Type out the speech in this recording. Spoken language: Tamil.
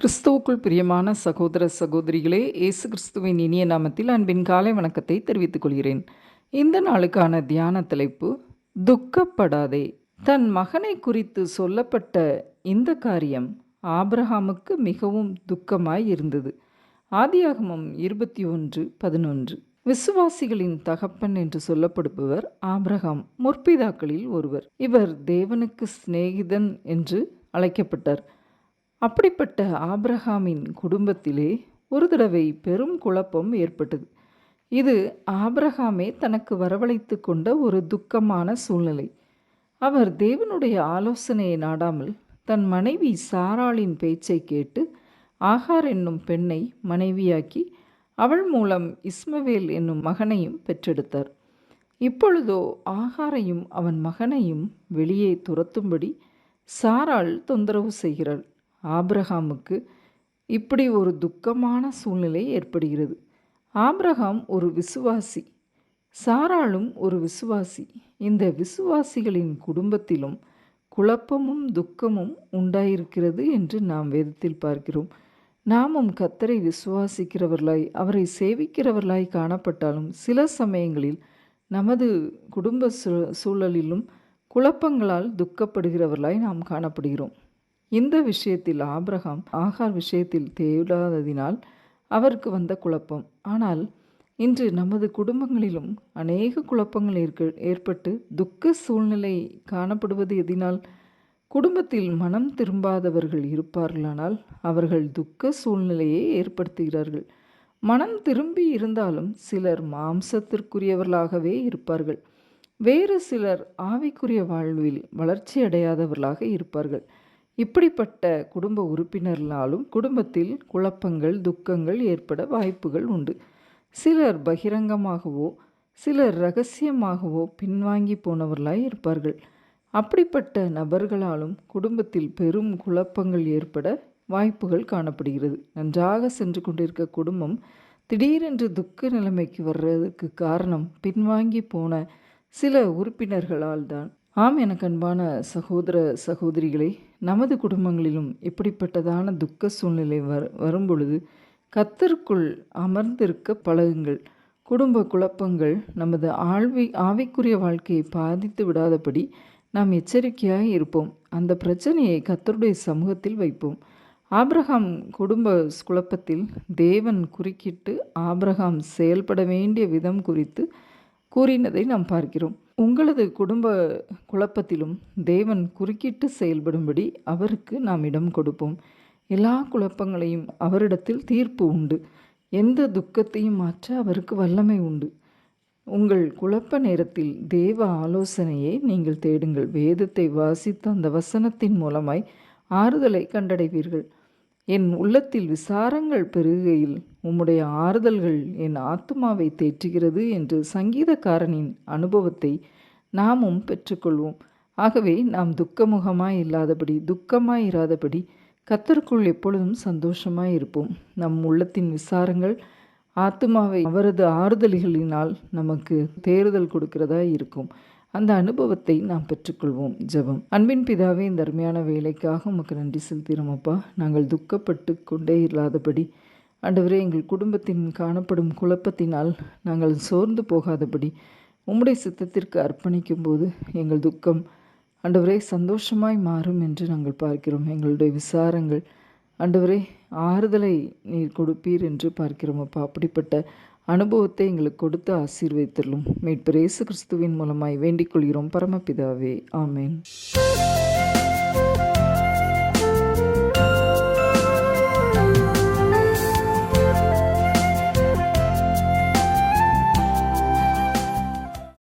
கிறிஸ்துவுக்குள் பிரியமான சகோதர சகோதரிகளே இயேசு கிறிஸ்துவின் இனிய நாமத்தில் அன்பின் காலை வணக்கத்தை தெரிவித்துக் கொள்கிறேன். இந்த நாளுக்கான தியான தலைப்பு துக்கப்படாதே. தன் மகனை குறித்து சொல்லப்பட்ட இந்த காரியம் ஆபிரகாமுக்கு மிகவும் துக்கமாய் இருந்தது. ஆதியாகமம் இருபத்தி ஒன்று பதினொன்று. விசுவாசிகளின் தகப்பன் என்று சொல்லப்படுபவர் ஆபிரகாம் முற்பிதாக்களில் ஒருவர். இவர் தேவனுக்கு சிநேகிதன் என்று அழைக்கப்பட்டார். அப்படிப்பட்ட ஆப்ரஹாமின் குடும்பத்திலே ஒரு தடவை பெரும் குழப்பம் ஏற்பட்டது. இது ஆப்ரஹாமே தனக்கு வரவழைத்து கொண்ட ஒரு துக்கமான சூழ்நிலை. அவர் தேவனுடைய ஆலோசனையை நாடாமல் தன் மனைவி சாராளின் பேச்சை கேட்டு ஆகார் என்னும் பெண்ணை மனைவியாக்கி அவள் மூலம் இஸ்மவேல் என்னும் மகனையும் பெற்றெடுத்தார். இப்பொழுதோ ஆகாரையும் அவன் மகனையும் வெளியே துரத்தும்படி சாராள் தொந்தரவு செய்கிறாள். ஆப்ரஹாமுக்கு இப்படி ஒரு துக்கமான சூழ்நிலை ஏற்படுகிறது. ஆப்ரஹாம் ஒரு விசுவாசி. சாராளும் ஒரு விசுவாசி. இந்த விசுவாசிகளின் குடும்பத்திலும் குழப்பமும் துக்கமும் உண்டாயிருக்கிறது என்று நாம் வேதத்தில் பார்க்கிறோம். நாமும் கத்தரை விசுவாசிக்கிறவர்களாய் அவரை சேவிக்கிறவர்களாய் காணப்பட்டாலும் சில சமயங்களில் நமது குடும்ப சூழலிலும் குழப்பங்களால் துக்கப்படுகிறவர்களாய் நாம் காணப்படுகிறோம். இந்த விஷயத்தில் ஆபிரகாம் ஆகார் விஷயத்தில் தேடாததினால் அவருக்கு வந்த குழப்பம். ஆனால் இன்று நமது குடும்பங்களிலும் அநேக குழப்பங்கள் ஏற்க ஏற்பட்டு துக்க சூழ்நிலை காணப்படுவது எதினால் குடும்பத்தில் மனம் திரும்பாதவர்கள் இருப்பார்களானால் அவர்கள் துக்க சூழ்நிலையை ஏற்படுத்துகிறார்கள். மனம் திரும்பி இருந்தாலும் சிலர் மாம்சத்திற்குரியவர்களாகவே இருப்பார்கள். வேறு சிலர் ஆவிக்குரிய வாழ்வில் வளர்ச்சி அடையாதவர்களாக இருப்பார்கள். இப்படிப்பட்ட குடும்ப உறுப்பினர்களாலும் குடும்பத்தில் குழப்பங்கள் துக்கங்கள் ஏற்பட வாய்ப்புகள் உண்டு. சிலர் பகிரங்கமாகவோ சிலர் ரகசியமாகவோ பின்வாங்கி போனவர்களாய் இருப்பார்கள். அப்படிப்பட்ட நபர்களாலும் குடும்பத்தில் பெரும் குழப்பங்கள் ஏற்பட வாய்ப்புகள் காணப்படுகிறது. நன்றாக சென்று கொண்டிருக்க குடும்பம் திடீரென்று துக்க நிலைமைக்கு வர்றதுக்கு காரணம் பின்வாங்கி போன சில உறுப்பினர்களால் தான். ஆம் எனக்கு அன்பான சகோதர சகோதரிகளே நமது குடும்பங்களிலும் இப்படிப்பட்டதான துக்க சூழ்நிலை வர வரும்பொழுது கத்தருக்குள் அமர்ந்திருக்க பழகுங்கள். குடும்ப குழப்பங்கள் நமது ஆழ்வி ஆவிக்குரிய வாழ்க்கையை பாதித்து விடாதபடி நாம் எச்சரிக்கையாக இருப்போம். அந்த பிரச்சனையை கத்தருடைய சமூகத்தில் வைப்போம். ஆப்ரஹாம் குடும்ப குழப்பத்தில் தேவன் குறுக்கிட்டு ஆப்ரஹாம் செயல்பட வேண்டிய விதம் குறித்து கூறினதை நாம் பார்க்கிறோம். உங்களது குடும்ப குழப்பத்திலும் தேவன் குறுக்கிட்டு செயல்படும்படி அவருக்கு நாம் இடம் கொடுப்போம். எல்லா குழப்பங்களையும் அவரிடத்தில் தீர்ப்பு உண்டு. எந்த துக்கத்தையும் மாற்ற அவருக்கு வல்லமை உண்டு. உங்கள் குழப்ப நேரத்தில் தேவ ஆலோசனையை நீங்கள் தேடுங்கள். வேதத்தை வாசித்து அந்த வசனத்தின் மூலமாய் ஆறுதலை கண்டடைவீர்கள். என் உள்ளத்தில் விசாரங்கள் பெருகையில் உம்முடைய ஆறுதல்கள் என் ஆத்துமாவை தேற்றுகிறது என்று சங்கீதக்காரனின் அனுபவத்தை நாமும் பெற்றுக்கொள்வோம். ஆகவே நாம் துக்கமுகமாய் இல்லாதபடி துக்கமாய் இராதபடி கத்தருக்குள் எப்பொழுதும் சந்தோஷமாய் இருப்போம் நம் உள்ளத்தின் விசாரங்கள் ஆத்மாவை அவரது ஆறுதல்களினால் நமக்கு தேறுதல் கொடுக்கிறதா இருக்கும் அந்த அனுபவத்தை நாம் பெற்றுக்கொள்வோம். ஜெபம். அன்பின் பிதாவே இந்த அருமையான வேலைக்காக உமக்கு நன்றி செலுத்தினோமப்பா நாங்கள் துக்கப்பட்டு கொண்டே இல்லாதபடி ஆண்டவரே எங்கள் குடும்பத்தின் காணப்படும் குழப்பத்தினால் நாங்கள் சோர்ந்து போகாதபடி உம்முடைய சித்தத்திற்கு அர்ப்பணிக்கும் போது எங்கள் துக்கம் ஆண்டவரே சந்தோஷமாய் மாறும் என்று நாங்கள் பார்க்கிறோம். எங்களுடைய விசாரங்கள் ஆண்டவரே ஆறுதலை நீர் கொடுப்பீர் என்று பார்க்கிறோம் அப்பா அப்படிப்பட்ட அனுபவத்தை எங்களுக்கு கொடுத்து ஆசீர்வைத்தரலும் மீட்பர் இயேசு கிறிஸ்துவின் மூலமாய் வேண்டிக் கொள்கிறோம். பரமபிதாவே ஆமேன்.